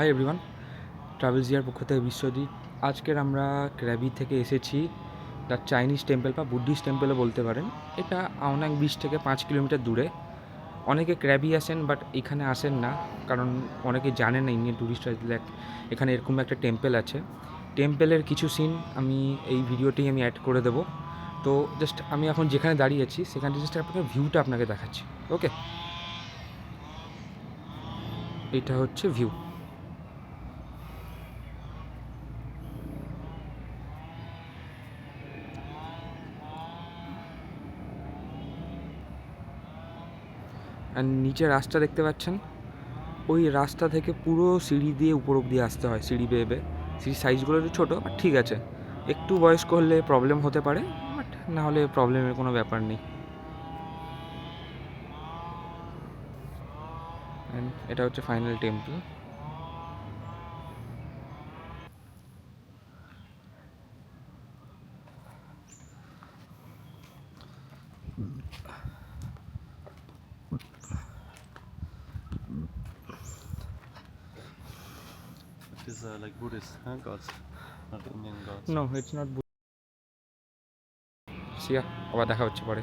Hi everyone travels ইয়ার পক্ষ থেকে বিশ্বজিৎ আজকের আমরা ক্র্যাবি থেকে এসেছি দ্য চাইনিজ টেম্পল বা বুদ্ধিস্ট টেম্পলও বলতে পারেন এটা আওনাং বিচ থেকে পাঁচ কিলোমিটার দূরে অনেকে ক্র্যাবি আসেন বাট এখানে আসেন না কারণ অনেকে জানে না ইন্ডিয়ান ট্যুরিস্টরা এখানে এরকম একটা টেম্পল আছে টেম্পলের কিছু সিন আমি এই ভিডিওতেই আমি অ্যাড করে দেবো তো জাস্ট আমি এখন যেখানে দাঁড়িয়ে আছি সেখানে জাস্ট আপনাকে ভিউটা আপনাকে দেখাচ্ছি ওকে এটা হচ্ছে ভিউ আর নিচে রাস্তা দেখতে পাচ্ছেন। ওই রাস্তা থেকে পুরো সিঁড়ি দিয়ে উপর অব্দি আসতে হয়, সিঁড়ি বেয়ে বেয়ে। সিঁড়ির সাইজগুলো একটু ছোটো বাট ঠিক আছে। একটু বয়স্ক হলে প্রবলেম হতে পারে বাট না হলে প্রবলেমের কোনো ব্যাপার নেই। এটা হচ্ছে final temple It is uh, like Buddhist huh, gods, not Indian gods. No it's not সিয়া আবার দেখা হচ্ছে পরে